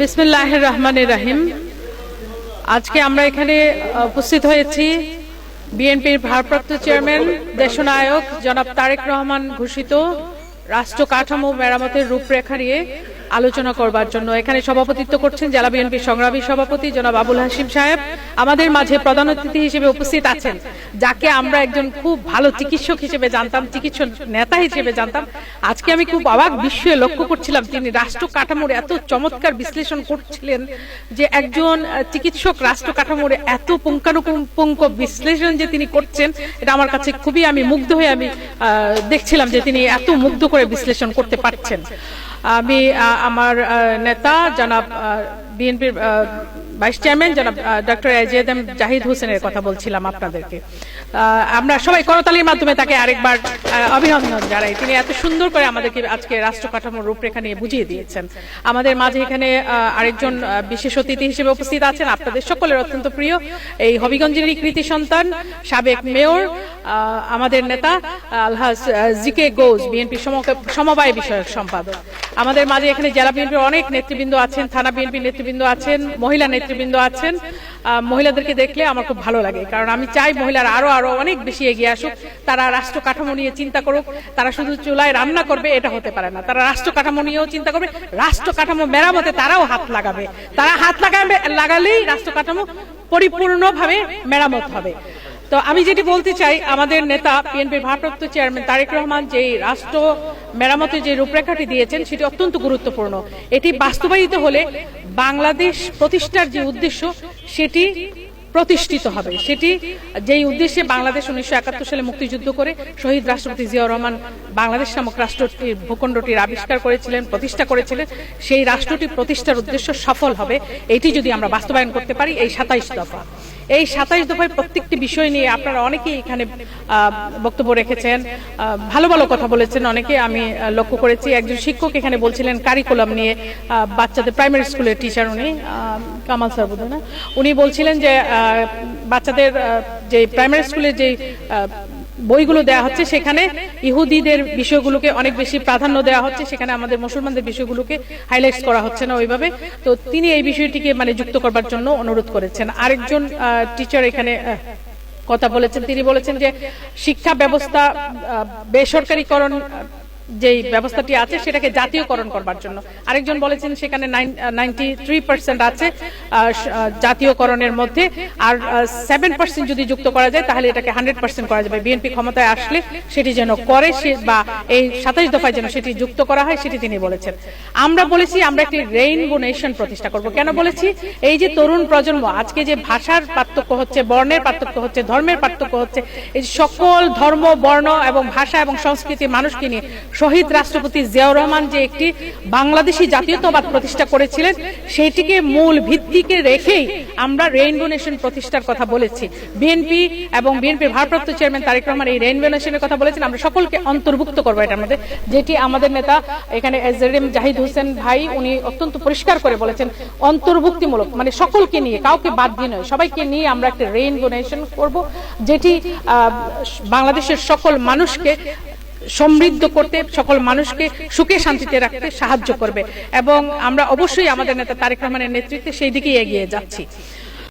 বিসমিল্লাহ রহমানের রাহিম। আজকে আমরা এখানে উপস্থিত হয়েছি বিএনপির ভারপ্রাপ্ত চেয়ারম্যান, দেশনায়ক জনাব তারেক রহমান ঘোষিত রাষ্ট্র কাঠামো মেরামতের রূপরেখা নিয়ে আলোচনা করবার জন্য। এখানে সভাপতিত্ব করছেন জেলা বিএনপির সংগ্রামী সভাপতি জনাব আবুল হাসিম সাহেব। আমাদের মাঝে প্রধান অতিথি হিসেবে উপস্থিত আছেন। যাকে আমরা একজন খুব ভালো চিকিৎসক হিসেবে জানতাম, চিকিৎসক নেতা হিসেবে জানতাম। আজকে আমি খুব অবাক বিস্ময়ে লক্ষ্য করছিলাম তিনি রাষ্ট্র কাঠামোর এত চমৎকার বিশ্লেষণ করছিলেন যে একজন চিকিৎসক রাষ্ট্র কাঠামোর এত পুঙ্খানুপুঙ্খ বিশ্লেষণ যে তিনি করছেন, এটা আমার কাছে খুবই আমি মুগ্ধ হয়ে আমি দেখছিলাম যে তিনি এত মুগ্ধ করে বিশ্লেষণ করতে পারছেন। আমি আমার নেতা জনাব বিএনপির ভাইস চেয়ারম্যান জনাব ডক্টর এম জাহিদ হোসেনের কথা বলছিলাম আপনাদেরকে। আমরা সবাই করতালির মাধ্যমে তাকে আরেকবার অভিনন্দন জানাই। তিনি এত সুন্দর করে আমাদেরকে আজকে রাষ্ট্র কাঠামোর রূপরেখা নিয়ে বুঝিয়ে দিয়েছেন। আমাদের মাঝে এখানে আরেকজন বিশেষ অতিথি হিসেবে উপস্থিত আছেন। আপনাদের সকলের অত্যন্ত প্রিয় এই হবিগঞ্জেরই কৃতি সন্তান, সাবেক মেয়র আমাদের নেতা আলহাজ জিকে গোজ বিএনপি সমবায় বিষয়ক সম্পাদক। আমাদের মাঝে এখানে জেলা বিএনপির অনেক নেতৃবৃন্দ আছেন, থানা বিএনপির নেতৃবৃন্দ আছেন, মহিলা নেতৃবৃন্দ আছেন। মহিলাদেরকে দেখলে আমার খুব ভালো লাগে, কারণ আমি চাই মহিলারা আরও আরও অনেক বেশি এগিয়ে আসুক। তারা রাষ্ট্র কাঠামো নিয়ে চিন্তা করুক, তারা শুধু চুলায় রান্না করবে, এটা হতে পারে না। তারা রাষ্ট্র কাঠামো নিয়েও চিন্তা করবে, রাষ্ট্র কাঠামো মেরামতে তারাও হাত লাগাবে। তারা হাত লাগাবে, লাগালেই রাষ্ট্র কাঠামো পরিপূর্ণভাবে মেরামত হবে। তো আমি যেটি বলতে চাই, আমাদের নেতা বিএনপির ভারপ্রাপ্ত চেয়ারম্যান তারেক রহমান যে রাষ্ট্র মেরামতের যে রূপরেখাটি দিয়েছেন, সেটি অত্যন্ত গুরুত্বপূর্ণ। এটি বাস্তবায়িত হলে বাংলাদেশ প্রতিষ্ঠার যে উদ্দেশ্য, সেটি প্রতিষ্ঠিত হবে। সেটি যেই উদ্দেশ্যে বাংলাদেশ উনিশশো একাত্তর সালে মুক্তিযুদ্ধ করে শহীদ রাষ্ট্রপতি জিয়াউর রহমান বাংলাদেশ নামক রাষ্ট্রটির ভূখণ্ডটির আবিষ্কার করেছিলেন, প্রতিষ্ঠা করেছিলেন, সেই রাষ্ট্রটি প্রতিষ্ঠার উদ্দেশ্য সফল হবে। এটি যদি আমরা বাস্তবায়ন করতে পারি, এই সাতাইশ দফা। এই সাতাইশ দফায় প্রত্যেকটি বিষয় নিয়ে আপনারা অনেকেই এখানে বক্তব্য রেখেছেন। ভালো ভালো কথা বলেছেন অনেকে। আমি লক্ষ্য করেছি একজন শিক্ষক এখানে বলছিলেন কারিকুলাম নিয়ে বাচ্চাদের প্রাইমারি স্কুলের টিচার উনি কামাল স্যার বোধ উনি বলছিলেন যে বাচ্চাদের যে প্রাইমারি স্কুলের যে বইগুলো দেয়া হচ্ছে। সেখানে ইহুদিদের বিষয়গুলোকে অনেক বেশি প্রাধান্য দেওয়া হচ্ছে। সেখানে আমাদের মুসলমানদের বিষয়গুলোকে হাইলাইট করা হচ্ছে না ওইভাবে। তো তিনি এই বিষয়টিকে মানে যুক্ত করবার জন্য অনুরোধ করেছেন। আরেকজন টিচার এখানে কথা বলেছেন। তিনি বলেছেন যে শিক্ষা ব্যবস্থা বেসরকারীকরণ যেই ব্যবস্থাটি আছে সেটাকে জাতীয়করণ করবার জন্য। আরেকজন বলেছেন সেখানে নাইনটি থ্রি পার্সেন্ট আছে জাতীয়করণের মধ্যে। আর সেভেন পার্সেন্ট যদি যুক্ত করা যায়, তাহলে এটাকে হান্ড্রেড পার্সেন্ট করা যাবে। বিএনপি ক্ষমতায় আসলে সেটি যেন করে সে বা এই সাতাশ দফায় যেন সেটি যুক্ত করা হয়, সেটি তিনি বলেছেন। আমরা বলেছি আমরা একটি রেইনবো নেশন প্রতিষ্ঠা করব। কেন বলেছি? এই যে তরুণ প্রজন্ম, আজকে যে ভাষার পার্থক্য হচ্ছে, বর্ণের পার্থক্য হচ্ছে, ধর্মের পার্থক্য হচ্ছে, এই সকল ধর্ম, বর্ণ এবং ভাষা এবং সংস্কৃতির মানুষকে নিয়ে শহীদ রাষ্ট্রপতি জিয়াউর রহমান যে একটি বাংলাদেশি জাতীয়তাবাদ প্রতিষ্ঠা করেছিলেন, সেইটিকে মূল ভিত্তিকে রেখেই আমরা রেইনবো নেশন প্রতিষ্ঠার কথা বলেছি। বিএনপি এবং বিএনপির ভারপ্রাপ্ত চেয়ারম্যান তারেক রহমান এই রেইনবো নেশনের কথা বলেছেন। আমরা সকলকে অন্তর্ভুক্ত করব এটার মধ্যে। যেটি আমাদের নেতা এখানে এজেডএম জাহিদ হোসেন ভাই, উনি অত্যন্ত পরিষ্কার করে বলেছেন, অন্তর্ভুক্তিমূলক মানে সকলকে নিয়ে, কাউকে বাদ দিয়ে নয়, সবাইকে নিয়ে আমরা একটা রেইনবো নেশন করব, যেটি বাংলাদেশের সকল মানুষকে সমৃদ্ধ করতে সকল মানুষকে সুখে শান্তিতে রাখতে সাহায্য করবে। এবং আমরা অবশ্যই আমাদের নেতা তারেক রহমানের নেতৃত্বে সেই দিকেই এগিয়ে যাচ্ছি।